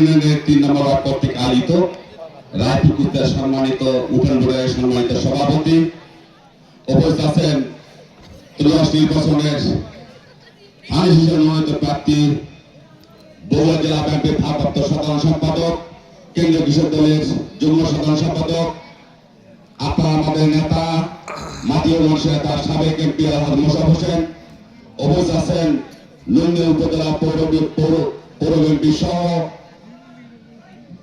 ইউনিয়নের তিন নম্বর সম্মানিত, উঠান সম্মানিত সভাপতি। উপস্থিত আছেন বগুড়া জেলা ব্যাংকের ভারপ্রাপ্ত সাধারণ সম্পাদক, কেন্দ্রীয় কৃষক দলের যুগ্ম সাধারণ সম্পাদক, আপনারা আমাদের নেতা মাতীয় মানুষের নেতা সাবেক এমপি আলহাজ মোশাফ হোসেন। উপস্থিত আছেন উপজেলা পৌর বিএনপি সহ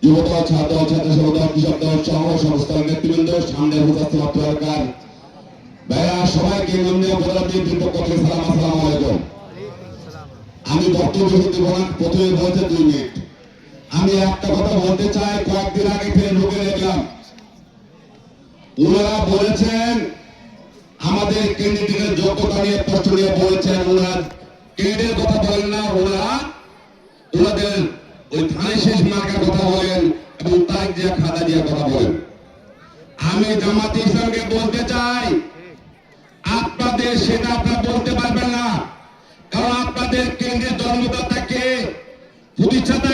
যুবদল ছাত্র ছাত্র সেবদল কৃষক দল সহ সমস্ত নেতৃবৃন্দ সামনে উপস্থিত এলাকার ভাইয়া, সবাইকে বিএনপির পক্ষ থেকে সালাম, আসসালামু আলাইকুম। আমি বক্তব্য শুনতে বলার প্রথমে বলতে দুই মিনিট। আমি একটা কথা বলতে চাই, কয়েকদিন আগে ফেসবুকে দেখলাম। ওনারা বলেছেন, আমাদের ক্যান্ডিডেটের যোগ্যতা নিয়ে প্রশ্ন নিয়ে বলেছেন। ওনারা ক্যান্ডিডেটের কথা বলেন না, ওনারা ওনাদের ওই শেষ মার্কার কথা বলেন এবং তারিখ দিয়ে খাতা দিয়ে কথা বলেন। আমি জামাত ইসলামকে বলতে চাই, আপনাদের সেটা আপনারা বলতে পারবেন না। কারণ আপনাদের কেন্দ্রের জন্মদাতা কে প্রতিষ্ঠাতা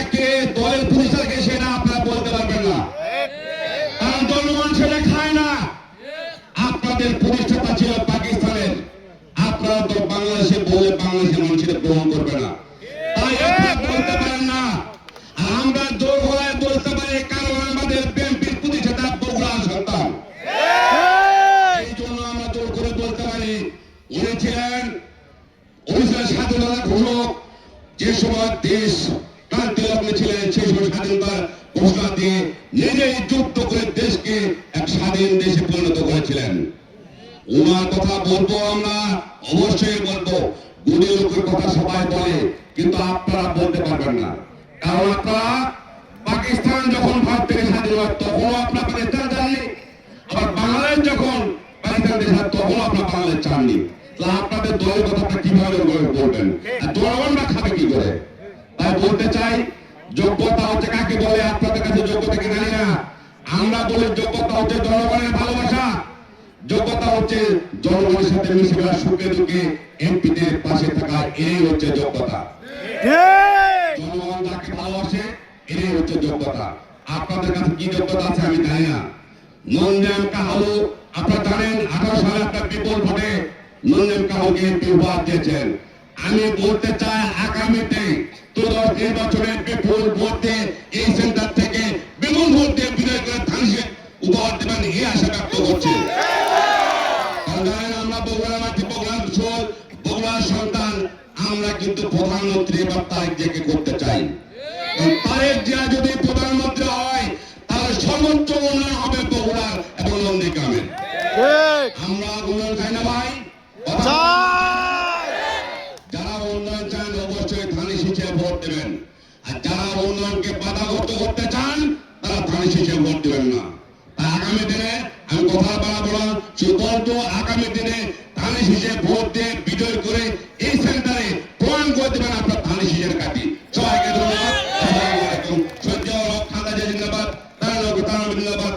স্বাধীনতা ঘোষক যে সময় দেশ ক্রান্তি লগ্নে ছিলেন, সেই সময় স্বাধীনতার ঘোষণা দিয়ে নিজেই যুদ্ধ করে দেশকে এক স্বাধীন দেশে পরিণত করেছিলেন। ওনার কথা বলব আমরা, অবশ্যই বলব, গুণী লোকের কথা সবাই বলে, কিন্তু আপনারা বলতে পারবেন না। কারণ আপনারা পাকিস্তান যখন ভারত থেকে স্বাধীন হয়, তখনও আপনার পাকিস্তান যাননি আবার বাংলাদেশ যখন পাকিস্তান দেশ তখনও আপনার আপনাদের দলের কথাটা কীভাবে বলবেন আর জনগণরা খাবে কি করে? তাই বলতে চাই, যোগ্যতা হচ্ছে কাকে বলে? আপনাদের কাছে যোগ্যতা কি জানি না। আমরা বলি যোগ্যতা হচ্ছে জনগণের ভালোবাসা। যোগ্যতা হচ্ছে জনগণের সাথে মিশে বেড়া সুখে দুঃখে এমপিদের পাশে থাকা এই হচ্ছে যোগ্যতা। জনগণ যাকে ভালোবাসে এটাই হচ্ছে যোগ্যতা। আপনাদের কাছে কি যোগ্যতা আছে আমি জানি না। নন্দিয়াম কাহালু আপনারা জানেন, আঠারো সালে আপনার বিপুল ভোটে দিয়েছেন। আমি বলতে চাই, আগামীতে তোদশ নির্বাচনের বিপুল ভোটে এই সেন্টার থেকে বিপুল ভোট বিজয় করে ধানসে উপহার দেবেন এই আশা ব্যক্ত করছি। সন্তান, আমরা কিন্তু প্রধানমন্ত্রী জিয়াকে করতে চাই। তারেক জিয়া যদি প্রধানমন্ত্রী হয়, তাহলে সর্বোচ্চ উন্নয়ন হবে দেবেন আর যারা উন্নয়নকে বাধাগ্রস্ত করতে চান, তারা ধান শীষে ভোট দেবেন না। তা আগামী দিনে আমি কথা বাড়াবো না শুধু আগামী দিনে ধান শীষে ভোট দিয়ে বিজয় করে এই সেন্টারে প্রমাণ করে দেবেন আপনার ধান শীষের কাটি সবাইকে ধন্যবাদ। সহ্য খান্দা জিন্দাবাদ। তারা লোক তারা জিন্দাবাদ।